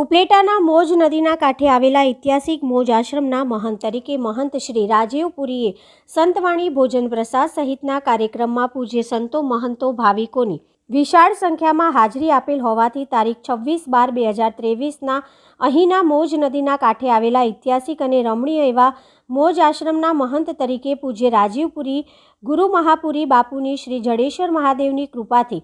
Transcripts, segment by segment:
ઉપલેટાના મોજ નદીના કાંઠે આવેલા ઐતિહાસિક મોજ આશ્રમના મહંત તરીકે મહંત શ્રી રાજીવપુરીએ સંતવાણી ભોજન પ્રસાદ સહિતના કાર્યક્રમમાં પૂજ્ય સંતો, મહંતો, ભાવિકોની વિશાળ સંખ્યામાં હાજરી આપેલ હોવાથી તારીખ છવ્વીસ બાર બે હજાર ત્રેવીસના અહીંના મોજ નદીના કાંઠે આવેલા ઐતિહાસિક અને રમણીય એવા મોજ આશ્રમના મહંત તરીકે પૂજ્ય રાજીવપુરી ગુરુ મહાપુરી બાપુની શ્રી જડેશ્વર મહાદેવની કૃપાથી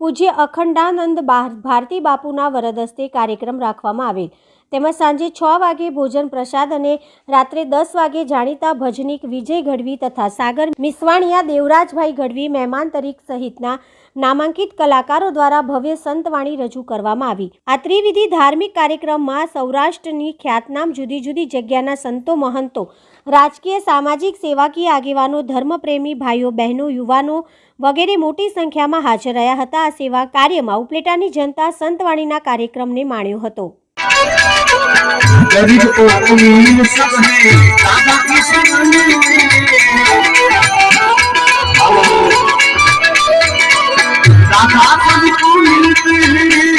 પૂજ્ય અખંડાનંદ ભારતી બાપુના વરદસ્તે કાર્યક્રમ રાખવામાં આવેલ. તેમજ સાંજે છ વાગે ભોજન પ્રસાદ અને રાત્રે દસ વાગે જાણીતા ભજનીક વિજય ગઢવી તથા સાગર મિસવાણિયા દેવરાજભાઈ ગઢવી મહેમાન તરીક સહિતના નામાંકિત કલાકારો દ્વારા ભવ્ય સંતવાણી રજૂ કરવામાં આવી. આ ત્રિવિધિ ધાર્મિક કાર્યક્રમમાં સૌરાષ્ટ્રની ખ્યાતનામ જુદી જુદી જગ્યાના સંતો, મહંતો, રાજકીય, સામાજિક, સેવાકીય આગેવાનો, ધર્મપ્રેમી ભાઈઓ, બહેનો, યુવાનો વગેરે મોટી સંખ્યામાં હાજર રહ્યા હતા. આ સેવા કાર્યમાં ઉપલેટાની જનતા સંતવાણીના કાર્યક્રમને માણ્યો હતો. गरीब को अमीर सब है दादा की शरण दादा सबको मिलते हैं